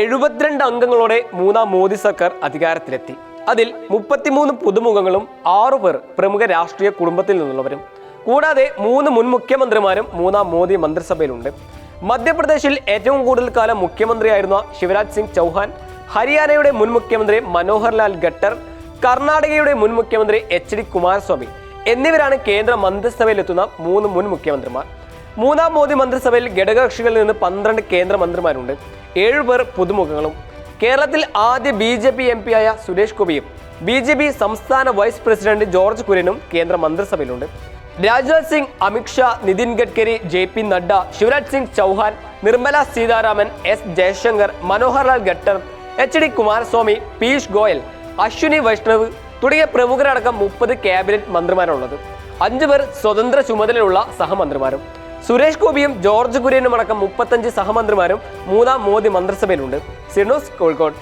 എഴുപത്തിരണ്ട് അംഗങ്ങളോടെ മൂന്നാം മോദി സർക്കാർ അധികാരത്തിലെത്തി. അതിൽ മുപ്പത്തിമൂന്ന് പുതുമുഖങ്ങളും ആറു പേർ പ്രമുഖ രാഷ്ട്രീയ കുടുംബത്തിൽ നിന്നുള്ളവരും. കൂടാതെ മൂന്ന് മുൻ മുഖ്യമന്ത്രിമാരും മൂന്നാം മോദി മന്ത്രിസഭയിലുണ്ട്. മധ്യപ്രദേശിൽ ഏറ്റവും കൂടുതൽ കാലം മുഖ്യമന്ത്രിയായിരുന്ന ശിവരാജ് സിംഗ് ചൗഹാൻ ഹരിയാനയുടെ മുൻ മുഖ്യമന്ത്രി മനോഹർ ലാൽ ഖട്ടർ കർണാടകയുടെ മുൻ മുഖ്യമന്ത്രി എച്ച് ഡി കുമാരസ്വാമി എന്നിവരാണ് കേന്ദ്ര മന്ത്രിസഭയിലെത്തുന്ന മൂന്ന് മുൻ മുഖ്യമന്ത്രിമാർ. മൂന്നാം മോദി മന്ത്രിസഭയിൽ ഘടകകക്ഷികളിൽ നിന്ന് പന്ത്രണ്ട് കേന്ദ്രമന്ത്രിമാരുണ്ട് ഏഴുപേർ പുതുമുഖങ്ങളും. കേരളത്തിൽ ആദ്യ B J P M P ആയ സുരേഷ് ഗോപിയും ബി ജെ പി സംസ്ഥാന വൈസ് പ്രസിഡന്റ് ജോർജ് കുര്യനും കേന്ദ്ര മന്ത്രിസഭയിലുണ്ട്. Rajnath Singh Amit Shah Nitin Gadkari J P Nadda Shivraj Singh Chouhan Nirmala Sitharaman S Jaishankar Manoharlal Khattar H D Kumaraswamy Piyush Goyal Ashwini Vaishnaw തുടങ്ങിയ പ്രമുഖരടക്കം മുപ്പത് ക്യാബിനറ്റ് മന്ത്രിമാരുള്ളത്. അഞ്ചു പേർ സ്വതന്ത്ര ചുമതലയുള്ള സഹമന്ത്രിമാരും. സുരേഷ് ഗോപിയും ജോർജ് കുര്യനും അടക്കം മുപ്പത്തഞ്ച് സഹമന്ത്രിമാരും മൂന്നാം മോദി മന്ത്രിസഭയിലുണ്ട്. സിനോസ് കോഴിക്കോട്.